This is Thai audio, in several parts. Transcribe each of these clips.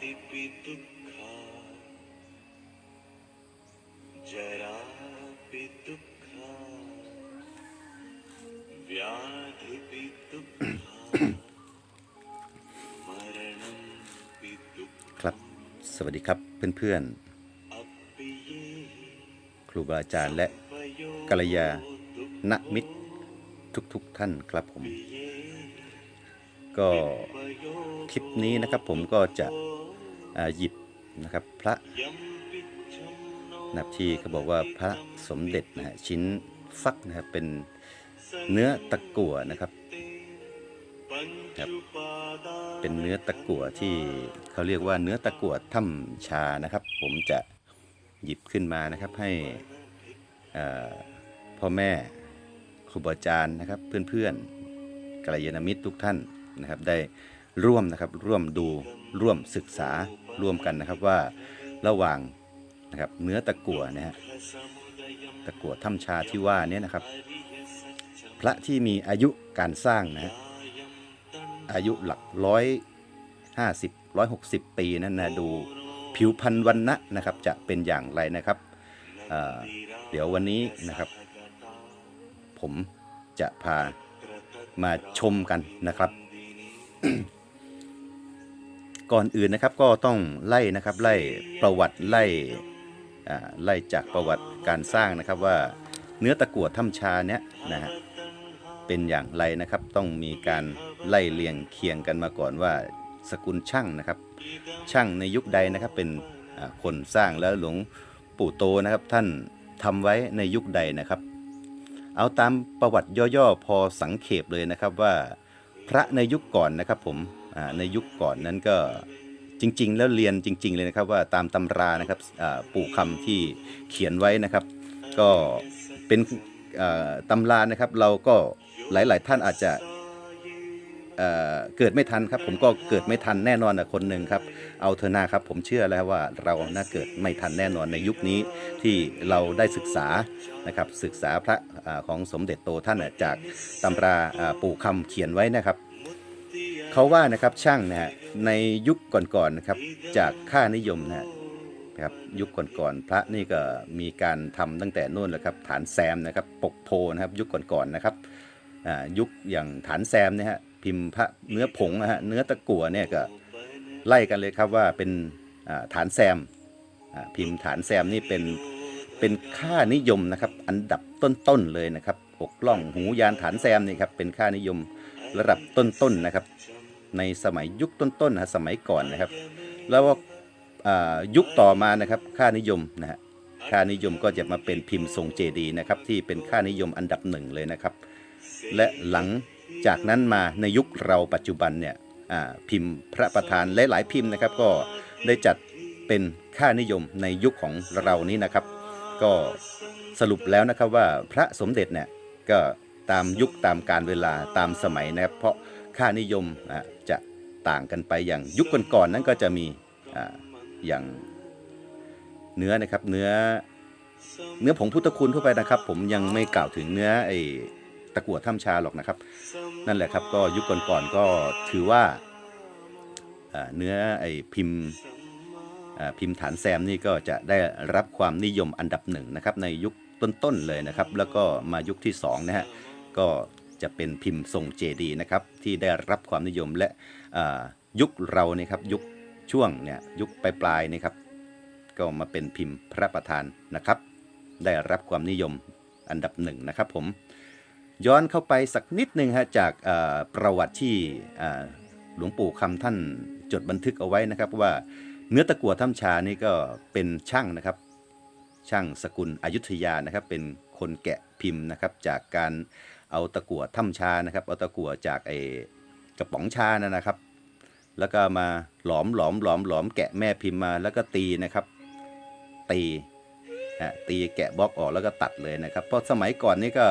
ติปิทุกขาจราปิทุกขาวิาธิปิทุกขาครับ สวัสดีครับเพื่อนๆ ครูบาอาจารย์และกัลยาณมิตรทุกๆทท่านครับผม ก็คลิปนี้นะครับผมก็จะ หยิบนะครับพระนะครับที่เขาบอกว่าพระสมเด็จนะฮะชิ้นฟักนะครับเป็นเนื้อตะกั่วนะครับครับเป็นเนื้อตะกั่วที่เขาเรียกว่าเนื้อตะกั่วถ้ำชานะครับ ผมจะหยิบขึ้นมานะครับให้พ่อแม่ครูบาอาจารย์นะครับ เพื่อนๆกัลยาณมิตรทุกท่านนะครับได้ ร่วมนะครับร่วมดูร่วมศึกษาร่วมกันนะครับว่าระหว่างนะครับเนื้อตะกั่วนะฮะตะกั่วถ้ำชาที่ว่าเนี้นะครับ พระที่มีอายุการสร้างนะฮะอายุหลักร้อยห้าสิบร้อยหกสิบปีนั่นนะดูผิวพรรณวันนะนะครับจะเป็นอย่างไรนะครับเเดี๋ยววันนี้นะครับ ผมจะพามาชมกันนะครับ ก่อนอื่นนะครับก็ต้องไล่นะครับไล่ประวัติไล่ไล่จากประวัติการสร้างนะครับว่าเนื้อตะกั่วถ้ำชาเนี้ยนะฮะเป็นอย่างไรนะครับต้องมีการไล่เลียงเคียงกันมาก่อนว่าสกุลช่างนะครับ ช่างในยุคใดนะครับเป็นคนสร้างแล้วหลวงปู่โตนะครับท่านทำไว้ในยุคใดนะครับ เอาตามประวัติย่อๆพอสังเขปเลยนะครับว่าพระในยุคก่อนนะครับผม ในยุคก่อนนั้นก็จริง ๆ แล้วเรียนจริง ๆ เลยนะครับว่าตามตำรานะครับปู่คำที่เขียนไว้นะครับ ก็เป็นตำรานะครับ เราก็หลาย ๆ ท่านอาจจะเเกิดไม่ทันครับ ผมก็เกิดไม่ทันแน่นอนนะคนหนึ่งครับ เอาเถอะนาครับ ผมเชื่อแล้วว่าเราน่าเกิดไม่ทันแน่นอนในยุคนี้ที่เราได้ศึกษานะครับศึกษาพระอของสมเด็จโตท่านจากตำราปู่คำเขียนไว้นะครับ เขาว่านะครับช่างนะฮะในยุคก่อนๆนะครับจากค่านิยมนะครับยุคก่อนๆพระนี่ก็มีการทำตั้งแต่นู่นแหละครับฐานแซมนะครับปกโพนะครับยุคก่อนๆนะครับอ่ายุคอย่างฐานแซมนี่ยฮะพิมพ์พระเนื้อผงนะฮะเนื้อตะกั่วเนี่ยก็ไล่กันเลยครับว่าเป็นอ่าฐานแซมอ่าพิมพ์ฐานแซมนี่เป็นเป็นค่านิยมนะครับอันดับต้นๆเลยนะครับหกล่องหูยานฐานแซมนี่ครับเป็นค่านิยมระดับต้นๆนะครับ ในสมัยยุคต้นๆนะสมัยก่อนนะครับ แล้วว่ายุคต่อมานะครับค่านิยมนะฮะค่านิยมก็จะมาเป็นพิมพ์ทรงเจดีนะครับที่เป็นค่านิยมอันดับหนึ่งเลยนะครับ และหลังจากนั้นมาในยุคเราปัจจุบันเนี่ยพิมพ์พระประธานและหลายพิมพ์นะครับ ก็ได้จัดเป็นค่านิยมในยุคของเรานี้นะครับ ก็สรุปแล้วนะครับว่าพระสมเด็จเนี่ยก็ตามยุคตามการเวลาตามสมัยนะครับ เพราะค่านิยมอะจะ ต่างกันไปอย่างยุคก่อนๆนั้นก็จะมีออย่างเนื้อนะครับเนื้อเนื้อผงพุทธคุณทั่วไปนะครับ ผมยังไม่กล่าวถึงเนื้อไอ้ตะกั่วถ้ำชาหรอกนะครับ นั่นแหละครับก็ยุคก่อนๆก็ถือว่าเนื้อไอ้พิมพ์พิมพ์ฐานแซมนี่ก็จะได้รับความนิยมอันดับหนึ่งนะครับในยุคต้นๆเลยนะครับ แล้วก็มายุคที่สองนะฮะก็ จะเป็นพิมพ์ทรงเจดีนะครับที่ได้รับความนิยมและยุคเราเนี่ยครับยุคช่วงเนี่ยยุคปลายๆนี่ครับก็มาเป็นพิมพ์พระประธานนะครับ ได้รับความนิยมอันดับหนึ่งนะครับผมย้อนเข้าไปสักนิดหนึ่งฮะจากประวัติที่หลวงปู่คำท่านจดบันทึกเอาไว้นะครับว่าเนื้อตะกั่วถ้ำชานี่ก็เป็นช่างนะครับ ช่างสกุลอยุธยานะครับ เป็นคนแกะพิมพ์นะครับจากการ เอาตะกั่วถ้ำชานะครับ เอาตะกั่วจากไอ้กระป๋องชานะนะครับ แล้วก็มาหลอมหลอมหลอมหลอมแกะแม่พิมพ์มาแล้วก็ตีนะครับ ตีอะตีแกะบล็อกออกแล้วก็ตัดเลยนะครับ เพราะสมัยก่อนนี่ก็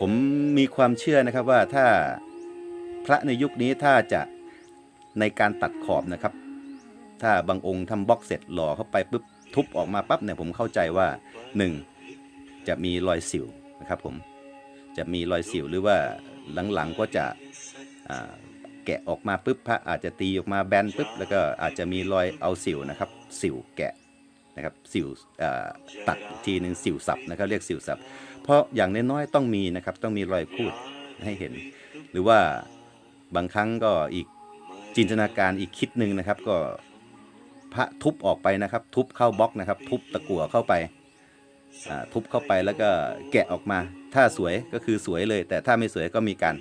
ผมมีความเชื่อนะครับว่าถ้าพระในยุคนี้ถ้าจะในการตัดขอบนะครับ ถ้าบางองค์ทำบล็อกเสร็จหล่อเข้าไปปุ๊บทุบออกมาปั๊บเนี่ยผมเข้าใจว่าหนึ่งจะมีรอยสิวนะครับผม จะมีรอยสิวหรือว่าหลังๆก็จะแกะออกมาปุ๊บพระอาจจะตีออกมาแบนปุ๊บแล้วก็อาจจะมีรอยเอาสิวนะครับ สิวแกะนะครับสิวตัดทีหนึ่งสิวสับนะครับเรียกสิวสับ เพราะอย่างน้อยๆต้องมีนะครับต้องมีรอยคูดให้เห็น หรือว่าบางครั้งก็อีกจินตนาการอีกคิดหนึ่งนะครับก็พระทุบออกไปนะครับ ทุบเข้าบล็อกนะครับ ทุบตะกั่วเข้าไป ทุบเข้าไปแล้วก็แกะออกมา ถ้าสวยก็คือสวยเลย แต่ถ้าไม่สวยก็มีการ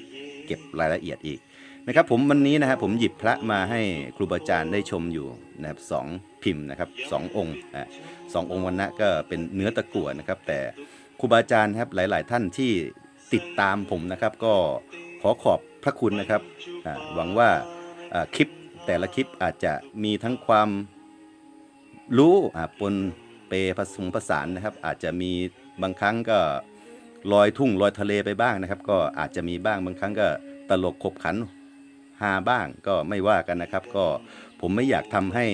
เก็บรายละเอียดอีกนะครับผมวันนี้นะครับผมหยิบพระมาให้ครูบาอาจารย์ได้ชมอยู่นะครับสองพิมพ์นะครับสององค์อะสององค์วันนะก็เป็นเนื้อตะกั่วนะครับ แต่ครูบาอาจารย์ครับหลาย ๆ ท่านที่ติดตามผมนะครับ ก็ขอขอบพระคุณนะครับหวังว่าคลิปแต่ละคลิปอาจจะมีทั้งความรู้ปน ปผสมผสานนะครับ อาจจะมีบางครั้งก็ลอยทุ่งลอยทะเลไปบ้างนะครับ ก็อาจจะมีบ้างบางครั้งก็ตลกขบขันฮาบ้างก็ไม่ว่ากันนะครับ ก็ผมไม่อยากทำให้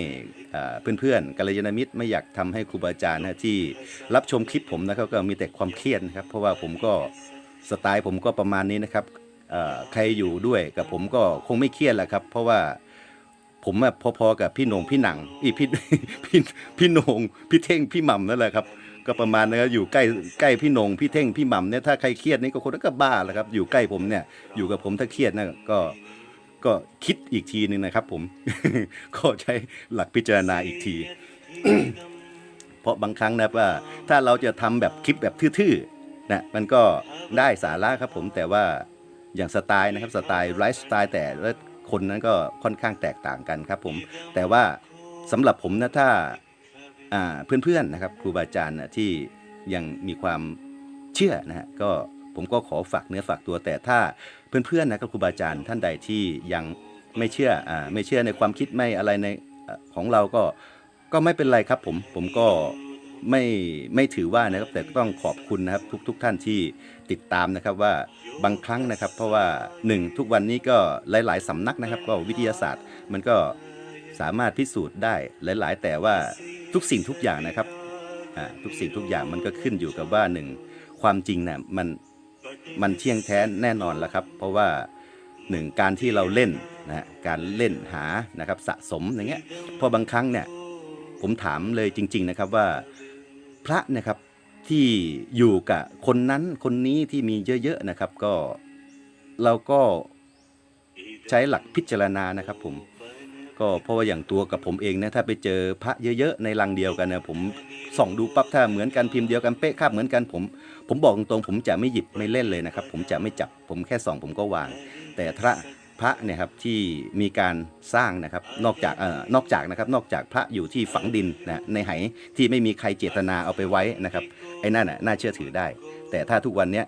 เพื่อนๆกัลยาณมิตรไม่อยากทำให้ครูบาอาจารย์นะที่รับชมคลิปผมนะครับก็มีแต่ความเครียดนะครับ เพราะว่าผมก็สไตล์ผมก็ประมาณนี้นะครับใครอยู่ด้วยกับผมก็คงไม่เครียดแหละครับ เพราะว่า ผมอะพอๆกับพี่หนงพี่หนังอีพี่พี่พี่หนงพี่เท่งพี่หม่ำนั่นแหละครับ ก็ประมาณนะครับอยู่ใกล้ใกล้พี่หนงพี่เท่งพี่หม่ำเนี่ยถ้าใครเครียดนี่ก็คนก็บ้าแหละครับ อยู่ใกล้ผมเนี่ยอยู่กับผมถ้าเครียดนะก็ก็คิดอีกทีหนึ่งนะครับ ผมก็ใช้หลักพิจารณาอีกทีเพราะบางครั้งนะว่า ถ้าเราจะทำแบบคลิปแบบทื่อๆนะมันก็ได้สาระครับผมแต่ว่าอย่างสไตล์นะครับสไตล์ไลฟ์สไตล์แต่ละ คนนั้นก็ค่อนข้างแตกต่างกันครับผมแต่ว่าสำหรับผมนะถ้าเพื่อนๆนะครับครูบาอาจารย์ที่ยังมีความเชื่อนะฮะก็ผมก็ขอฝากเนื้อฝากตัวแต่ถ้าเพื่อนๆนะครับครูบาอาจารย์ท่านใดที่ยังไม่เชื่ออไม่เชื่อในความคิดไม่อะไรในอของเราก็ก็ไม่เป็นไรครับผมผมก็ไม่ไม่ถือว่านะครับแต่ต้องขอบคุณนะครับทุกทุกท่านที่ติดตามนะครับว่า บางครั้งนะครับ เพราะว่าหนึ่งทุกวันนี้ก็หลาย ๆสำนักนะครับ ก็วิทยาศาสตร์มันก็สามารถพิสูจน์ได้หลาย ๆ แต่ว่าทุกสิ่งทุกอย่างนะครับทุกสิ่งทุกอย่างมันก็ขึ้นอยู่กับว่าหนึ่งความจริงนะมันมันเที่ยงแท้แน่นอนแล้วครับ เพราะว่าหนึ่งการที่เราเล่นนะฮะการเล่นหานะครับสะสมอย่างเงี้ยเพอบางครั้งเนี่ยผมถามเลยจริง ๆนะครับว่าพระนะครับ ที่อยู่กับคนนั้นคนนี้ที่มีเยอะๆนะครับก็เราก็ใช้หลักพิจารณานะครับผมก็เพราะว่าอย่างตัวกับผมเองนะถ้าไปเจอพระเยอะๆในรังเดียวกันนะผมส่องดูปั๊บถ้าเหมือนกันพิมพ์เดียวกันเป๊ะคาบเหมือนกันผม ผมบอกตรงๆผมจะไม่หยิบไม่เล่นเลยนะครับ ผมจะไม่จับผมแค่ส่องผมก็วาง แต่พระ พระเนี่ยครับที่มีการสร้างนะครับนอกจากเอ่อนอกจากนะครับนอกจากพระอยู่ที่ฝังดินนะในไหที่ไม่มีใครเจตนาเอาไปไว้นะครับไอ้นั่นน่ะน่าเชื่อถือได้ แต่ถ้าทุกวันเนี้ย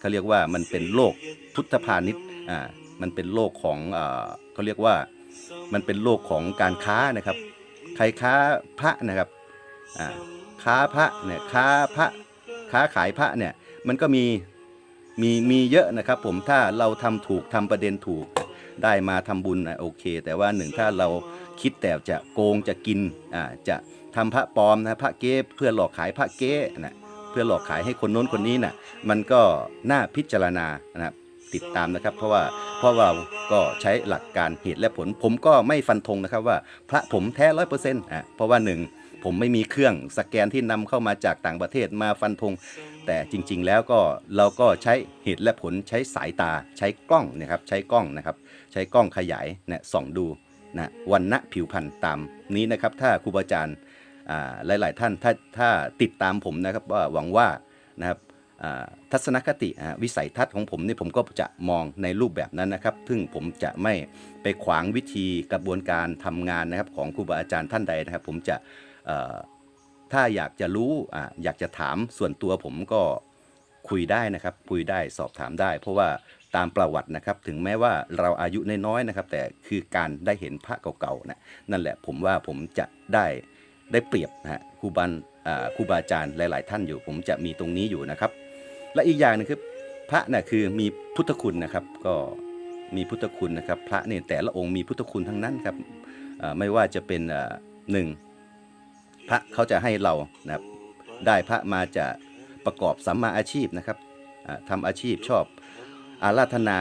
เขาเรียกว่ามันเป็นโลกพุทธพาณิชย์อ่ามันเป็นโลกของเอ่อเขาเรียกว่ามันเป็นโลกของการค้านะครับ ใครค้าพระนะครับอ่าค้าพระเนี่ยค้าพระค้าขายพระเนี่ยมันก็มีมีมีเยอะนะครับผมถ้าเราทำถูกทำประเด็นถูก ได้มาทำบุญนะโอเค แต่ว่าหนึ่งถ้าเราคิดแต่จะโกงจะกินอ่าจะทำพระปลอมนะพระเก๊เพื่อหลอกขายพระเก๊นะเพื่อหลอกขายให้คนโน้นคนนี้นะ่ะมันก็น่าพิจารณานะครับติดตามนะครับ เพราะว่าเพราะว่าก็ใช้หลักการเหตุและผล ผมก็ไม่ฟันธงนะครับว่าพระผมแท้ร้อยเปอร์เซ็นต์อะเพราะว่าหนึ่งผมไม่มีเครื่องสแกนที่นำเข้ามาจากต่างประเทศมาฟันธง แต่จริงๆแล้วก็เราก็ใช้เหตุและผลใช้สายตาใช้กล้องนะครับใช้กล้องนะครับ ใช้กล้องขยายนะส่องดูนะวันณะผิวพรรณตามนี้นะครับถ้าครูบาอาจารย์หลายๆท่านถ้าถ้าติดตามผมนะครับว่าหวังว่านะครับทัศนคติวิสัยทัศน์ของผมนี่ผมก็จะมองในรูปแบบนั้นนะครับ ซึ่งผมจะไม่ไปขวางวิธีกระบวนการทำงานนะครับของครูบาอาจารย์ท่านใดนะครับ ผมจะ ถ้าอยากจะรู้อ่าอยากจะถามส่วนตัวผมก็คุยได้นะครับ คุยได้สอบถามได้ เพราะว่าตามประวัตินะครับ ถึงแม้ว่าเราอายุน้อยๆนะครับ แต่คือการได้เห็นพระเก่าๆนะนั่นแหละผมว่าผมจะได้ได้เปรียบนะฮะครูบันอ่าครูบาอาจารย์หลาย ๆ ท่านอยู่ ผมจะมีตรงนี้อยู่นะครับ และอีกอย่างหนึงคือพระน่ะคือมีพุทธคุณนะครับ ก็มีพุทธคุณนะครับ พระเนี่ยแต่ละองค์มีพุทธคุณทั้งนั้นครับไม่ว่าจะเป็นหนึ่ง พระเขาจะให้เรานะครับได้พระมาจะประกอบสัมมาอาชีพนะครับอ่าทำอาชีพชอบอาราธนา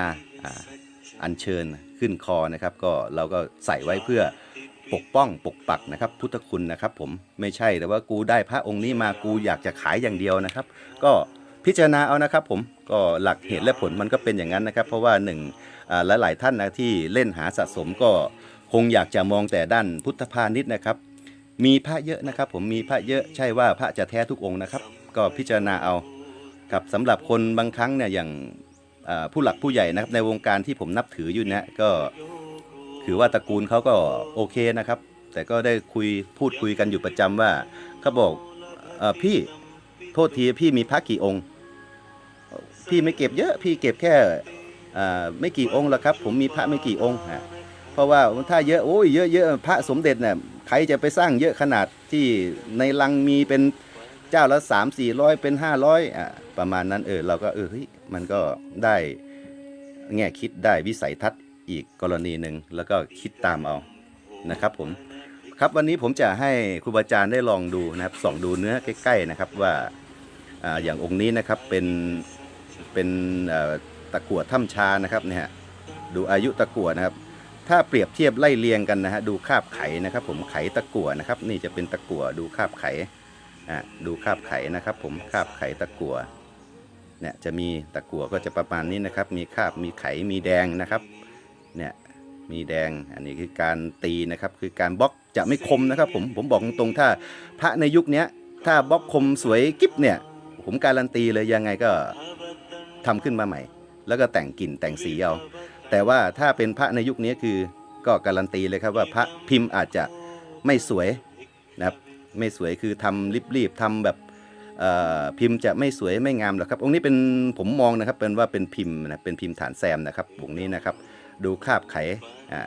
อัญเชิญขึ้นคอนะครับ ก็เราก็ใส่ไว้เพื่อปกป้องปกปักนะครับ พุทธคุณนะครับ ผมไม่ใช่แต่ว่ากูได้พระองค์นี้มากูอยากจะขายอย่างเดียวนะครับ ก็พิจารณาเอานะครับ ผมก็หลักเหตุและผลมันก็เป็นอย่างนั้นนะครับ เพราะว่าหนึ่งอ่าหลายท่านนะที่เล่นหาสะสมก็คงอยากจะมองแต่ด้านพุทธพาณิชย์นะครับ มีพระเยอะนะครับ ผมมีพระเยอะใช่ว่าพระจะแท้ทุกองค์นะครับ ก็พิจารณาเอาครับสำหรับคนบางครั้งเนี่ยอย่างผู้หลักผู้ใหญ่นะครับในวงการที่ผมนับถืออยู่เนี่ยก็ถือว่าตระกูลเขาก็โอเคนะครับ แต่ก็ได้คุยพูดคุยกันอยู่ประจำว่าเขาบอกอพี่โทษทีพี่มีพระกี่องค์ พี่ไม่เก็บเยอะพี่เก็บแค่ไม่กี่องค์หรอกครับ ผมมีพระไม่กี่องค์ฮะเพราะว่าถ้าเยอะโอ้ยเยอะเยอะพระสมเด็จเนี่ย ใครจะไปสร้างเยอะขนาดที่ในลังมีเป็นเจ้าละสามสี่ร้อยเป็นห้าร้อยอะประมาณนั้นเออเราก็เออเฮ้ยมันก็ได้แง่คิดได้วิสัยทัศน์อีกกรณีหนึ่งแล้วก็คิดตามเอานะครับผมครับวันนี้ผมจะให้ครูบาอาจารย์ได้ลองดูนะครับส่องดูเนื้อใกล้ๆนะครับว่าอ่าอย่างองค์นี้นะครับเป็นเป็นตะกั่วถ้ำชานะครับเนี่ยดูอายุตะกั่วนะครับ ถ้าเปรียบเทียบไล่เรียงกันนะฮะดูคาบไข่นะครับ ผมไข่ตะกั่วนะครับ นี่จะเป็นตะกั่วดูคาบไข่อะดูคาบไข่นะครับ ผมคาบไข่ตะกั่วเนี่ยจะมีตะกั่วก็จะประมาณนี้นะครับ มีคาบมีไข่มีแดงนะครับเนี่ยมีแดงอันนี้คือการตีนะครับ คือการบล็อกจะไม่คมนะครับ ผมผมบอกตรงๆถ้าพระในยุคนี้ถ้าบล็อกคมสวยกิ๊บเนี่ย ผมการันตีเลยยังไงก็ทำขึ้นมาใหม่ แล้วก็แต่งกลิ่นแต่งสีเอา แต่ว่าถ้าเป็นพระในยุคนี้คือก็การันตีเลยครับว่าพระพิมพ์อาจจะไม่สวยนะครับไม่สวยคือทำรีบๆทำแบบพิมพ์จะไม่สวยไม่งามหรอกครับ องค์นี้เป็นผมมองนะครับเป็นว่าเป็นพิมพ์นะเป็นพิมพ์ฐานแซมนะครับองค์นี้นะครับ ดูคาบไขอ่า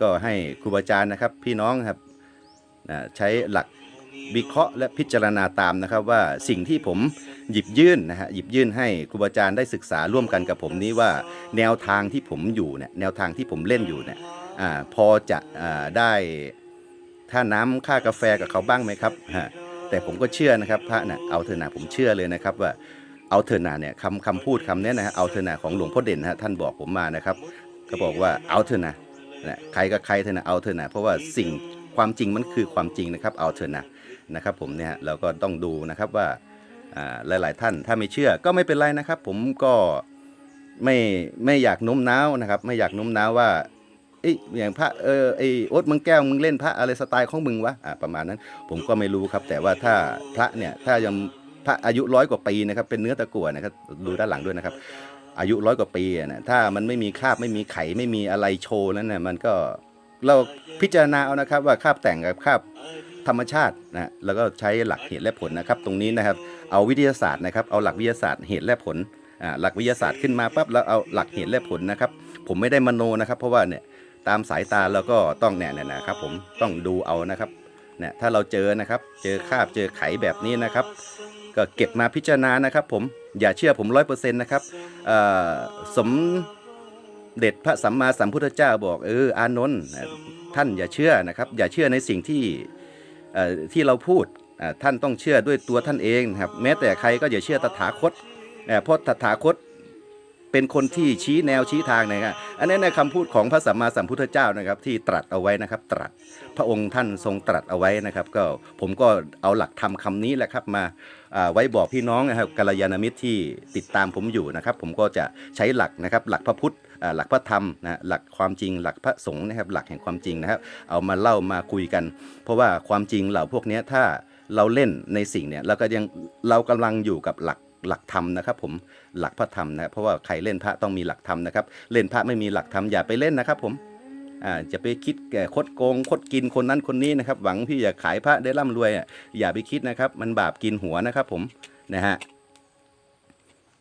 ก็ให้ครูบาอาจารย์นะครับ พี่น้องครับใช้หลัก วิเคราะห์และพิจารณาตามนะครับว่าสิ่งที่ผมหยิบยื่นนะฮะหยิบยื่นให้ครูบาอาจารย์ได้ศึกษาร่วมกันกับผมนี้ว่าแนวทางที่ผมอยู่เนี่ยแนวทางที่ผมเล่นอยู่เนี่ยอพอจะอได้ค่าน้ำค่ากาแฟกับเขาบ้างไหมครับฮะแต่ผมก็เชื่อนะครับพระน่ะเอาเถอะนะผมเชื่อเลยนะครับว่าเอาเถอะนะเนี่ยคำคำพูดคำนี้นะฮะเอาเถอะนะของหลวงพ่อเด่นฮะท่านบอกผมมานะครับ ก็บอกว่าเอาเถอะนะนะใครก็ใครเถอะนะเอาเถอะนะเพราะว่าสิ่งความจริงมันคือความจริงนะครับเอาเถอะนะ นะครับผมเนี่ยเราก็ต้องดูนะครับว่าอ่าหลายๆท่านถ้าไม่เชื่อก็ไม่เป็นไรนะครับ ผมก็ไม่ไม่อยากโน้มน้าวนะครับ ไม่อยากโน้มน้าวว่าเอยอย่างพระเออไอโอ๊ตมึงแก้วมึงเล่นพระอะไรสไตล์ของมึงวะอ่าประมาณนั้น ผมก็ไม่รู้ครับ แต่ว่าถ้าพระเนี่ยถ้ายังพระอายุร้อยกว่าปีนะครับเป็นเนื้อตะกั่วนะครับดูด้านหลังด้วยนะครับ อายุร้อยกว่าปีนะถ้ามันไม่มีคราบไม่มีไขไม่มีอะไรโชว์นั้นนะมันก็เราพิจารณาเอานะครับว่าคราบแต่งกับคราบ ธรรมชาตินะแล้วก็ใช้หลักเหตุและผลนะครับ ตรงนี้นะครับเอาวิทยาศาสตร์นะครับเอาหลักวิทยาศาสตร์เหตุและผลอ่าหลักวิทยาศาสตร์ขึ้นมาปั๊บแล้วเอาหลักเหตุและผลนะครับ ผมไม่ได้มโนนะครับ เพราะว่าเนี่ยตามสายตาเราก็ต้องเนี่ยเนี่ยนะครับ ผมต้องดูเอานะครับเนี่ยถ้าเราเจอนะครับ เจอคราบเจอไขแบบนี้นะครับ ก็เก็บมาพิจารณานะครับ ผมอย่าเชื่อผมร้อยเปอร์เซ็นต์นะครับสมเด็จพระสัมมาสัมพุทธเจ้าบอกเอออานนท์ท่านอย่าเชื่อนะครับ อย่าเชื่อในสิ่งที่ ที่เราพูดท่านต้องเชื่อด้วยตัวท่านเองนะครับแม้แต่ใครก็อย่าเชื่อตถาคตเพราะตถาคตเป็นคนที่ชี้แนวชี้ทางนะครับอันนี้ในคำพูดของพระสัมมาสัมพุทธเจ้านะครับ ที่ตรัสเอาไว้นะครับ ตรัสพระองค์ท่านทรงตรัสเอาไว้นะครับ ก็ผมก็เอาหลักธรรมคำนี้แหละครับมาไว้บอกพี่น้องนะครับกัลยาณมิตรที่ติดตามผมอยู่นะครับ ผมก็จะใช้หลักนะครับ หลักพระพุทธ หลักพระธรรมนะหลักความจริงหลักพระสงฆ์นะครับหลักแห่งความจริงนะครับ เอามาเล่ามาคุยกัน เพราะว่าความจริงเหล่าพวกนี้ถ้าเราเล่นในสิ่งเนี่ยเราก็ยังเรากำลังอยู่กับหลักหลักธรรมนะครับผมหลักพระธรรมนะเพราะว่าใครเล่นพระต้องมีหลักธรรมนะครับ เล่นพระไม่มีหลักธรรมอย่าไปเล่นนะครับผมอ่าจะไปคิดแก่คดโกงคดกินคนนั้นคนนี้นะครับ หวังที่จะขายพระได้ร่ำรวยอะอย่าไปคิดนะครับ มันบาปกินหัวนะครับผมนะฮะ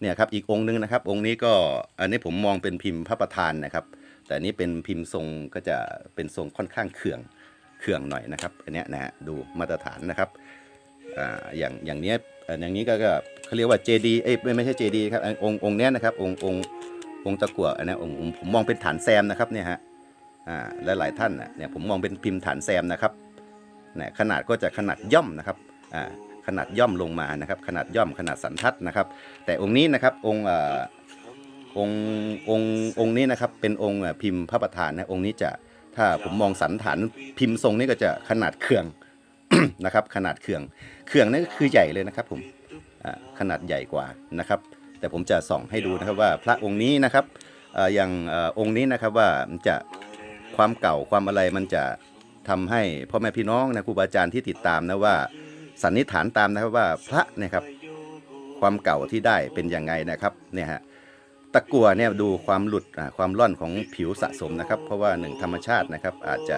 เนี่ยครับอีกองค์หนึงนะครับ องค์นี้ก็อันนี้ผมมองเป็นพิมพ์พระประธานนะครับ แต่นี้เป็นพิมพ์ทรงก็จะเป็นทรงค่อนข้างเขื่องเขื่องหน่อยนะครับอันเนี้ยนะฮะดูมาตรฐานนะครับอ่าอย่างอย่างเนี้ยอ่ออย่างนี้ก็เขาเรียกว่าเจดีเอ้ยไม่ไม่ใช่เจดีครับองค์องค์เนี้ยนะครับองค์องค์องค์ตะกั่วอันเนี้ยองค์ผมผมมองเป็นฐานแซมนะครับเนี่ยฮะอ่าและหลายท่านน่ะเนี่ยผมมองเป็นพิมพ์ฐานแซมนะครับเนี่ยขนาดก็จะขนาดย่อมนะครับอ่า นาดย่อมลงมานะครับ ขนาดย่อมขนาดสันทัดนะครับ แต่องค์นี้นะครับองค์เอ่องค์องค์องค์นี้นะครับเป็นองค์พิมพ์พระประธานนะองค์นี้จะถ้าผมมองสันฐานพิมพ์ทรงนี้ก็จะขนาดเขื่องนะครับ ขนาดเขื่องเขื่องนี่ก็คือใหญ่เลยนะครับ ผมขนาดใหญ่กว่านะครับ แต่ผมจะส่องให้ดูนะครับว่าพระองค์นี้นะครับอย่างอ่าองค์นี้นะครับว่ามันจะความเก่าความอะไรมันจะทำให้พ่อแม่พี่น้องนะครูบาอาจารย์ที่ติดตามนะว่า สันนิษฐานตามนะครับว่าพระเนะครับความเก่าที่ได้เป็นยังไงนะครับเนี่ยฮะตะกั่วเนี่ยดูความหลุดความร่อนของผิวสะสมนะครับ เพราะว่าหนึ่งธรรมชาตินะครับ อาจจะ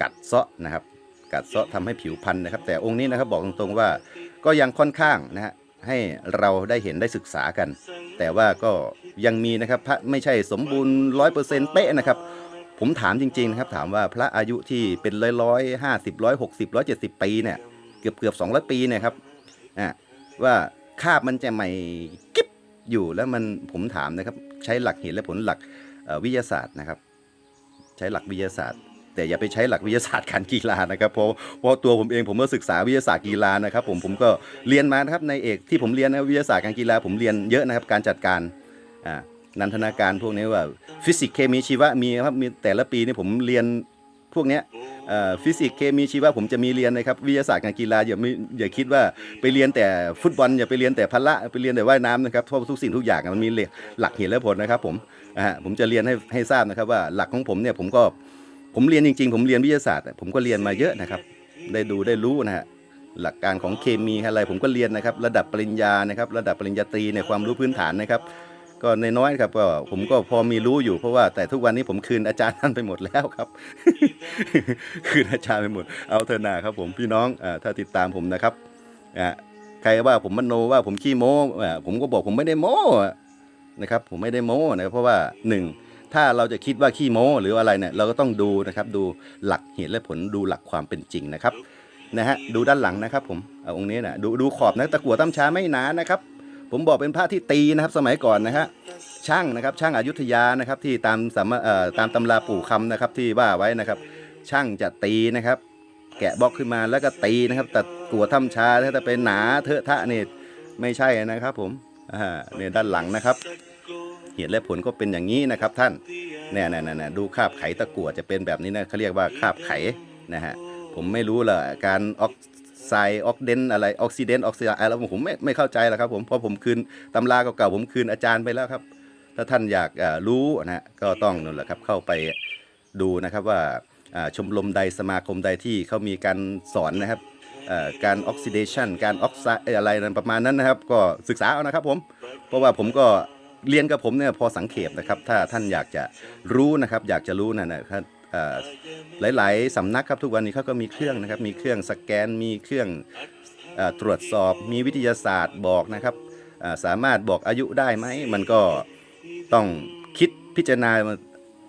กัดเซาะนะครับ กัดเซาะทำให้ผิวพันนะครับ แต่องค์นี้นะครับบอกตรงๆว่าก็ยังค่อนข้างนะฮะให้เราได้เห็นได้ศึกษากัน แต่ว่าก็ยังมีนะครับพระไม่ใช่สมบูรณ์ร้อยเปอร์เซ็นต์เป๊ะนะครับ ผมถามจริงๆนะครับถามว่าพระอายุที่เป็นร้อยร้อยห้าสิบร้อยหกสิบร้อยเจ็ดสิบปีเนี่ย เกือบเกือบสองร้อยปีเนี่ยครับอะว่าคาบมันจะใหม่กิ๊บอยู่แล้วมันผมถามนะครับ ใช้หลักเหตุและผลหลักวิทยาศาสตร์นะครับ ใช้หลักวิทยาศาสตร์ แต่อย่าไปใช้หลักวิทยาศาสตร์การกีฬานะครับเพราะเพราะตัวผมเองผมก็ศึกษาวิทยาศาสตร์กีฬานะครับ ผมผมก็เรียนมานะครับในเอกที่ผมเรียนนะวิทยาศาสตร์การกีฬา ผมเรียนเยอะนะครับการจัดการอ่านันทนาการพวกนี้ว่าฟิสิกส์เคมีชีวะมีครับมีแต่ละปีนี่ผมเรียนพวกเนี้ย ฟิสิกส์เคมีชีวะผมจะมีเรียนนะครับวิทยาศาสตร์การกีฬาอย่าไม่อย่าคิดว่าไปเรียนแต่ฟุตบอลอย่าไปเรียนแต่พละไปเรียนแต่ว่ายน้ำนะครับเพราะทุกสิ่งทุกอย่างมันมีหลักเหตุและผลนะครับผมอ่าผมจะเรียนให้ให้ทราบนะครับว่าหลักของผมเนี่ยผมก็ผมเรียนจริงๆ ผมเรียนวิทยาศาสตร์ ผมก็เรียนมาเยอะนะครับ ได้ดูได้รู้นะฮะหลักการของเคมีอะไรผมก็เรียนนะครับ ระดับปริญญานะครับ ระดับปริญญาตรีในยความรู้พื้นฐานนะครับ ก็ในน้อยครับก็ผมก็พอมีรู้อยู่เพราะว่าแต่ทุกวันนี้ผมคืนอาจารย์ท่านไปหมดแล้วครับ คืนอาจารย์ไปหมดเอาเถอะนาครับ ผมพี่น้องอ่าถ้าติดตามผมนะครับอ่าใครว่าผมมโนว่าผมขี้โม้อ่าผมก็บอกผมไม่ได้โม้นะครับ ผมไม่ได้โม้นะเพราะว่าหนึ่งถ้าเราจะคิดว่าขี้โม้หรืออะไรเนี่ยเราก็ต้องดูนะครับ ดูหลักเหตุและผลดูหลักความเป็นจริงนะครับนะฮะดูด้านหลังนะครับ ผมเอาองค์นี้นะดูดูขอบนะตะกั่วตั้มช้าไม่หนานะครับ ผมบอกเป็นพระที่ตีนะครับสมัยก่อนนะฮะช่างนะครับช่างอายุทยานะครับที่ตามสามตามตำราปู่คำนะครับที่ว่าไว้นะครับ ช่างจะตีนะครับ แกะบล็อกขึ้นมาแล้วก็ตีนะครับแต่กัวถ้ำชาถ้าเป็นหนาเทอะทะเนี่ยไม่ใช่นะครับผมอ่าเนี่ยด้านหลังนะครับเหตุและผลก็เป็นอย่างนี้นะครับท่านเนี่ยเนี่ยเนี่ยดูคาบไขตะกั่วจะเป็นแบบนี้นะเขาเรียกว่าคาบไขนะฮะผมไม่รู้เละการออก ไซด์ออกเดนอะไรออกซิเดนออกซิไดอะไรผมไม่ไม่เข้าใจแล้วครับผมเพราะผมคืนตำราเก่าๆผมคืนอาจารย์ไปแล้วครับ ถ้าท่านอยากรู้นะฮะก็ต้องนั่นแหละครับเข้าไปดูนะครับว่าชมรมใดสมาคมใดที่เขามีการสอนนะครับการออกซิเดชันการออกไซอะไรนั้นประมาณนั้นนะครับ ก็ศึกษาเอานะครับผมเพราะว่าผมก็เรียนกับผมเนี่ยพอสังเขปนะครับ ถ้าท่านอยากจะรู้นะครับ อยากจะรู้นะนะครับ หลาย ๆสำนักครับทุกวันนี้เขาก็มีเครื่องนะครับ มีเครื่องสแกน มีเครื่องอตรวจสอบ มีวิทยาศาสตร์บอกนะครับสามารถบอกอายุได้ไหม มันก็ต้องคิดพิจารณา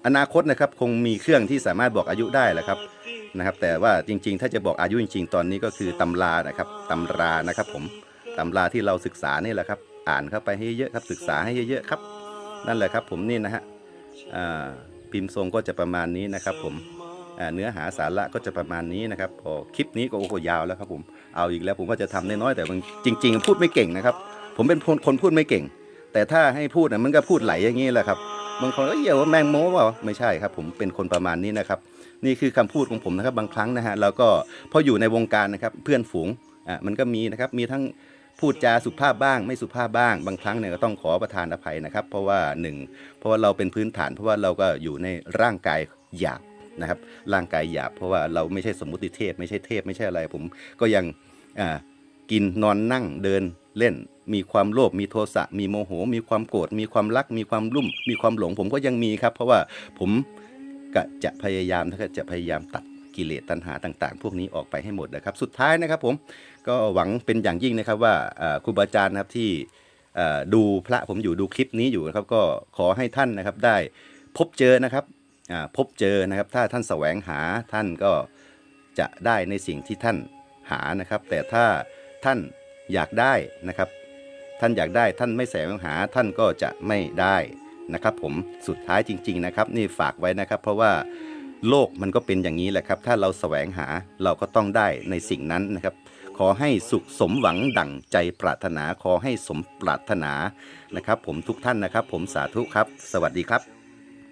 อนาคตนะครับ คงมีเครื่องที่สามารถบอกอายุได้แหละครับนะครับ แต่ว่าจริง ๆ ถ้าจะบอกอายุจริง ๆ ตอนนี้ก็คือตำรานะครับตำรานะครับ ผมตำราที่เราศึกษานี่แหละครับ อ่านเข้าไปให้เยอะครับศึกษาให้เยอะๆครับ นั่นแหละครับ ผมนี่นะฮะอ่า พิมพ์ทรงก็จะประมาณนี้นะครับ ผมเนื้อหาสาระก็จะประมาณนี้นะครับโอ้คลิปนี้ก็โอ้โหยาวแล้วครับผมเอาอีกแล้วผมก็จะทำน้อยๆแต่จริง ๆ พูดไม่เก่งนะครับ ผมเป็นคนพูดไม่เก่ง แต่ถ้าให้พูดนะมันก็พูดไหลอย่างนี้แหละครับบางคนก็เหี้ยว่าแมงโม้เปล่าไม่ใช่ครับ ผมเป็นคนประมาณนี้นะครับ นี่คือคำพูดของผมนะครับบางครั้งนะฮะแล้วก็พออยู่ในวงการนะครับเพื่อนฝูงอะมันก็มีนะครับมีทั้ง พูดจาสุภาพบ้าง ไม่สุภาพบ้าง บางครั้งเนี่ยก็ต้องขอประทานอภัยนะครับ เพราะว่าหนึ่งเพราะว่าเราเป็นพื้นฐาน เพราะว่าเราก็อยู่ในร่างกายหยาบนะครับ ร่างกายหยาบเพราะว่าเราไม่ใช่สมมุติเทพ ไม่ใช่เทพไม่ใช่อะไร ผมก็ยังอ่ากินนอนนั่งเดินเล่น มีความโลภมีโทสะมีโมโห มีความโกรธมีความรัก มีความรุ่ม มีความหลง ผมก็ยังมีครับ เพราะว่าผมก็จะพยายามนะครับจะพยายามตัดกิเลสตัณหาต่าง ๆ พวกนี้ออกไปให้หมดนะครับ สุดท้ายนะครับผม ก็หวังเป็นอย่างยิ่งนะครับว่าครูบาอาจารย์นะครับที่ดูพระผมอยู่ดูคลิปนี้อยู่นะครับ ก็ขอให้ท่านนะครับได้พบเจอนะครับพบเจอนะครับ ถ้าท่านแสวงหาท่านก็จะได้ในสิ่งที่ท่านหานะครับ แต่ถ้าท่านอยากได้นะครับ ท่านอยากได้ท่านไม่แสวงหาท่านก็จะไม่ได้นะครับ ผมสุดท้ายจริง ๆนะครับ นี่ฝากไว้นะครับ เพราะว่าโลกมันก็เป็นอย่างนี้แหละครับ ถ้าเราแสวงหาเราก็ต้องได้ในสิ่งนั้นนะครับ ขอให้สุขสมหวังดั่งใจปรารถนาขอให้สมปรารถนานะครับ ผมทุกท่านนะครับ ผมสาธุครับ สวัสดีครับ